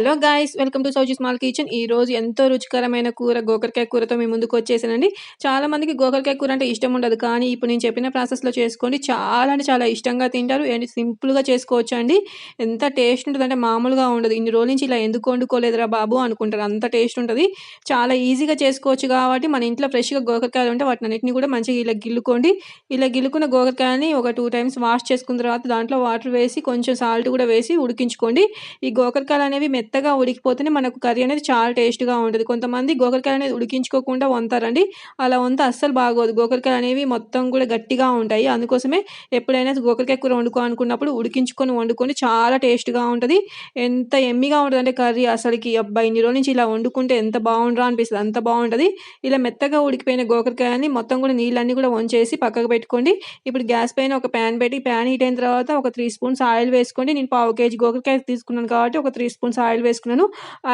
Hello guys welcome to Sowji small kitchen. ఈ రోజు ఎంతో రుచికరమైన కూర గోకరకాయ కూరతో మీ ముందుకు వచ్చేసానండి. చాలా మందికి గోకరకాయ కూర అంటే ఇష్టం ఉండదు కానీ ఇప్పుడు నేను చెప్పిన ప్రాసెస్లో చేసుకోండి. చాలా అంటే చాలా ఇష్టంగా తింటారు. అండ్ సింపుల్గా చేసుకోవచ్చు అండి ఎంత టేస్ట్ ఉంటుంది అంటే మామూలుగా ఉండదు. ఇన్ని రోజుల నుంచి ఇలా ఎందుకు వండుకోలేదురా బాబు అనుకుంటారు. అంత టేస్ట్ ఉంటుంది. చాలా ఈజీగా చేసుకోవచ్చు కాబట్టి మన ఇంట్లో ఫ్రెష్గా గోకరకాయలు ఉంటే వాటిని అన్నింటినీ కూడా మంచిగా ఇలా గిల్లుకోండి. ఇలా గిల్లుకున్న గోకరకాయని ఒక టూ టైమ్స్ వాష్ చేసుకున్న తర్వాత దాంట్లో వాటర్ వేసి కొంచెం సాల్ట్ కూడా వేసి ఉడికించుకోండి. ఈ గోకరకాయలు అనేవి మెత్తగా ఉడికిపోతేనే మనకు కర్రీ అనేది చాలా టేస్ట్గా ఉంటుంది. కొంతమంది గోకరకాయ అనేది ఉడికించుకోకుండా వంతారండి. అలా వంత అస్సలు బాగోదు. గోకరకాయలు అనేవి మొత్తం కూడా గట్టిగా ఉంటాయి. అందుకోసమే ఎప్పుడైనా గోకరకాయ కూర వండుకో అనుకున్నప్పుడు ఉడికించుకొని వండుకొని చాలా టేస్ట్గా ఉంటుంది. ఎంత ఎమ్మిగా ఉంటుంది అంటే కర్రీ అసలుకి. అబ్బాయి ఇన్ని రోజుల నుంచి ఇలా వండుకుంటే ఎంత బాగుండ్రా అనిపిస్తుంది. అంత బాగుంటుంది. ఇలా మెత్తగా ఉడికిపోయిన గోకరకాయని మొత్తం కూడా నీళ్ళన్నీ కూడా వంచేసి పక్కకు పెట్టుకోండి. ఇప్పుడు గ్యాస్ పైన ఒక ప్యాన్ పెట్టి ప్యాన్ హీట్ అయిన తర్వాత ఒక త్రీ స్పూన్స్ ఆయిల్ వేసుకోండి. నేను పావు కేజీ గోకరకాయ తీసుకున్నాను కాబట్టి ఒక త్రీ స్పూన్స్ ఆయిల్ ఆయిల్ వేసుకున్నాను.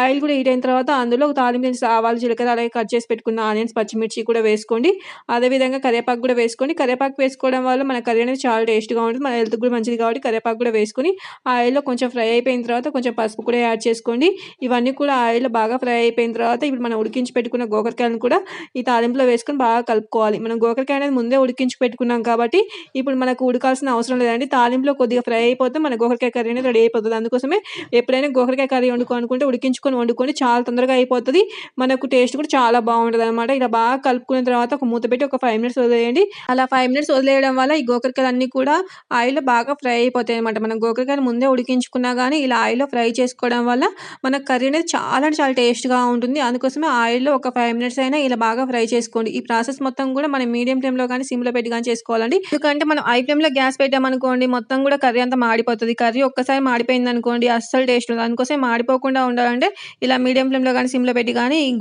ఆయిల్ కూడా హీట్ అయిన తర్వాత అందులో తాలింపు దినుసులు ఆవాలు జీలకర్ర అలాగే కట్ చేసి పెట్టుకున్న ఆనియన్స్ పచ్చిమిర్చి కూడా వేసుకోండి. అదేవిధంగా కరివేపాకు కూడా వేసుకోండి. కరివేపాకు వేసుకోవడం వల్ల మన కర్రీ అనేది చాలా టేస్ట్గా ఉంటుంది. మన హెల్త్ కూడా మంచిది కాబట్టి కరివేపాకు కూడా వేసుకొని ఆయిల్లో కొంచెం ఫ్రై అయిపోయిన తర్వాత కొంచెం పసుపు కూడా యాడ్ చేసుకోండి. ఇవన్నీ కూడా ఆయిల్లో బాగా ఫ్రై అయిపోయిన తర్వాత ఇప్పుడు మనం ఉడికించి పెట్టుకున్న గోకరకాయలను కూడా ఈ తాలింపులో వేసుకొని బాగా కలుపుకోవాలి. మనం గోకరకాయ అనేది ముందే ఉడికించి పెట్టుకున్నాం కాబట్టి ఇప్పుడు మనకు ఉడకాల్సిన అవసరం లేదండి. తాలింపులో కొద్దిగా ఫ్రై అయిపోతే మన గోకరకాయ కర్రీ అనేది రెడీ అయిపోతుంది. అందుకోసమే ఎప్పుడైనా గోకరకాయ కర్రీ వండుకో అనుకుంటే ఉడికించుకొని వండుకొని చాలా తొందరగా అయిపోతుంది. మనకు టేస్ట్ కూడా చాలా బాగుంటుంది అనమాట ఇలా బాగా కలుపుకున్న తర్వాత ఒక మూత పెట్టి ఒక ఫైవ్ మినిట్స్ వదిలేయండి. అలా ఫైవ్ మినిట్స్ వదిలేయడం వల్ల ఈ గోకరకాయలు అన్నీ కూడా ఆయిల్లో బాగా ఫ్రై అయిపోతాయి అనమాట మనం గోకరకాయలు ముందే ఉడికించుకున్నా కానీ ఇలా ఆయిల్లో ఫ్రై చేసుకోవడం వల్ల మన కర్రీ అనేది చాలా అంటే చాలా టేస్ట్గా ఉంటుంది. అందుకోసమే ఆయిల్లో ఒక ఫైవ్ మినిట్స్ అయినా ఇలా బాగా ఫ్రై చేసుకోండి. ఈ ప్రాసెస్ మొత్తం కూడా మనం మీడియం ఫ్లేమ్లో కానీ సిమ్లో పెట్టి కానీ చేసుకోవాలండి. ఎందుకంటే మనం ఐ ఫ్లేమ్లో గ్యాస్ పెట్టామనుకోండి మొత్తం కూడా కర్రీ అంతా మాడిపోతుంది. కర్రీ ఒక్కసారి మాడిపోయింది అనుకోండి అస్సలు టేస్ట్ ఉంది అందుకోసం మాడి మాడిపోకుండా ఉండాలంటే ఇలా మీడియం ఫ్లేమ్లో కానీ సిమ్లో పెట్టి కానీ ఈ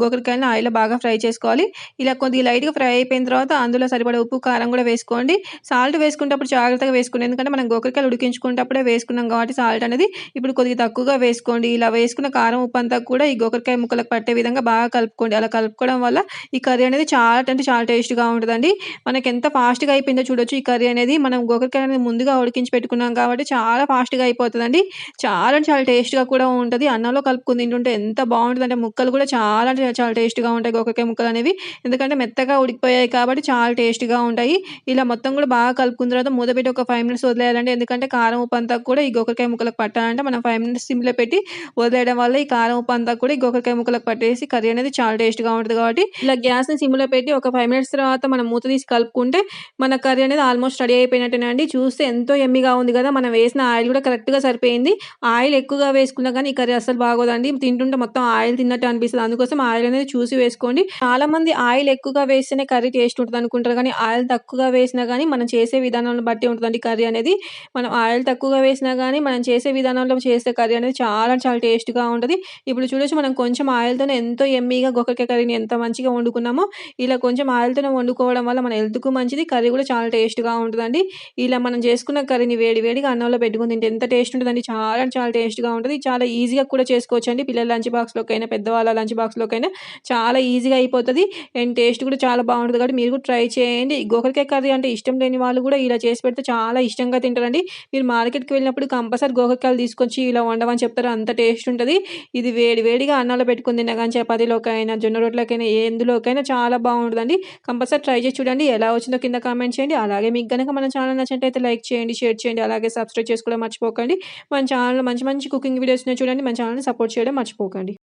ఆయిల్లో బాగా ఫ్రై చేసుకోవాలి. ఇలా కొద్దిగా లైట్గా ఫ్రై అయిపోయిన తర్వాత అందులో సరిపడే ఉప్పు కారం కూడా వేసుకోండి. సాల్ట్ వేసుకునేటప్పుడు జాగ్రత్తగా వేసుకోండి ఎందుకంటే మనం గోకరకాయలు ఉడికించుకునేటప్పుడే వేసుకున్నాం కాబట్టి సాల్ట్ అనేది ఇప్పుడు కొద్దిగా తక్కువగా వేసుకోండి. ఇలా వేసుకున్న కారం ఉప్పు అంతా కూడా ఈ గోకరకాయ ముక్కలకు పట్టే విధంగా బాగా కలుపుకోండి. అలా కలుపుకోవడం వల్ల ఈ కర్రీ అనేది చాలా అంటే చాలా టేస్ట్గా ఉంటుందండి. మనకి ఎంత ఫాస్ట్గా అయిపోయిందో చూడొచ్చు. ఈ కర్రీ అనేది మనం గోకరకాయ అనేది ముందుగా ఉడికించి పెట్టుకున్నాం కాబట్టి చాలా ఫాస్ట్గా అయిపోతుందండి. చాలా చాలా టేస్ట్గా కూడా ఉంటుంది. అన్నంలో కలుపుకుని తింటుంటే ఎంత బాగుంటుంది అంటే ముక్కలు కూడా చాలా అంటే చాలా టేస్ట్గా ఉంటాయి గోకరకాయ ముక్కలు అనేవి. ఎందుకంటే మెత్తగా ఉడికిపోయాయి కాబట్టి చాలా టేస్ట్గా ఉంటాయి. ఇలా మొత్తం కూడా బాగా కలుపుకున్న తర్వాత మూతపెట్టి ఒక ఫైవ్ మినిట్స్ వదిలేయాలంటే ఎందుకంటే కారం ఉప్పు అంతా కూడా ఈ గోకరకాయ ముక్కలకు పట్టాలంటే మనం ఫైవ్ మినిట్స్ సిమ్లో పెట్టి వదిలేయడం వల్ల ఈ కారం ఉప్పు అంతా కూడా ఈ గోకరకాయ ముక్కలకు పట్టేసి కర్రీ అనేది చాలా టేస్ట్గా ఉంటుంది కాబట్టి ఇలా గ్యాస్ని సిమ్లో పెట్టి ఒక ఫైవ్ మినిట్స్ తర్వాత మనం మూత తీసి కలుపుకుంటే మన కర్రీ అనేది ఆల్మోస్ట్ రెడీ అయిపోయినట్టేనండి చూస్తే ఎంతో ఎమ్మిగా ఉంది కదా. మనం వేసిన ఆయిల్ కూడా కరెక్ట్గా సరిపోయింది. ఆయిల్ ఎక్కువగా వేసుకున్నా కానీ ఈ కర్రీ అసలు బాగోదండి. తింటుంటే మొత్తం ఆయిల్ తిన్నట్టు అనిపిస్తుంది. అందుకోసం ఆయిల్ అనేది చూసి వేసుకోండి. చాలా మంది ఆయిల్ ఎక్కువగా వేస్తేనే కర్రీ టేస్ట్ ఉంటుంది అనుకుంటారు. కానీ ఆయిల్ తక్కువగా వేసినా కానీ మనం చేసే విధానాన్ని బట్టి ఉంటుందండి కర్రీ అనేది. మనం ఆయిల్ తక్కువగా వేసినా కానీ మనం చేసే విధానంలో చేసే కర్రీ అనేది చాలా చాలా టేస్ట్గా ఉంటుంది. ఇప్పుడు చూడొచ్చు మనం కొంచెం ఆయిల్తోనే ఎంతో ఎమ్మీగా గొక్కరికాయ కర్రీని ఎంత మంచిగా వండుకున్నామో ఇలా కొంచెం ఆయిల్తోనే వండుకోవడం వల్ల మన హెల్త్కు మంచిది. కర్రీ కూడా చాలా టేస్ట్గా ఉంటుందండి. ఇలా మనం చేసుకున్న కర్రీని వేడి వేడిగా అన్నంలో పెట్టుకుని తింటే ఎంత టేస్ట్ ఉంటుందండి. చాలా చాలా టేస్ట్గా ఉంటుంది. చాలా ఈజీగా కూడా చేసుకోవచ్చు అండి పిల్లల లంచ్ బాక్స్లోకైనా పెద్దవాళ్ళ లంచ్ బాక్స్లోకైనా చాలా ఈజీగా అయిపోతుంది. అండ్ టేస్ట్ కూడా చాలా బాగుంటుంది కాబట్టి మీరు కూడా ట్రై చేయండి. గోకరికాయ కర్రీ అంటే ఇష్టం లేని వాళ్ళు కూడా ఇలా చేసి పెడితే చాలా ఇష్టంగా తింటారండి. మీరు మార్కెట్కి వెళ్ళినప్పుడు కంపల్సరీ గోకరికాయలు తీసుకొచ్చి ఇలా వండమని చెప్తారు. అంత టేస్ట్ ఉంటుంది. ఇది వేడి వేడిగా అన్నంలో పెట్టుకుని తిన్నా కానీ చపాతీలోకైనా జొన్న రోట్లకైనా ఎందులోకైనా చాలా బాగుంటుందండి. కంపల్సరీ ట్రై చేసి చూడండి. ఎలా వచ్చిందో కింద కామెంట్ చేయండి. అలాగే మీకు కనుక మన ఛానల్ నచ్చినట్టయితే లైక్ చేయండి షేర్ చేయండి. అలాగే సబ్స్క్రైబ్ చేసుకోవడం మర్చిపోకండి. మన ఛానల్లో మంచి మంచి కుకింగ్ వీడియోస్ చూడండి. మన ఛానల్ని సపోర్ట్ చేయడం మర్చిపోకండి.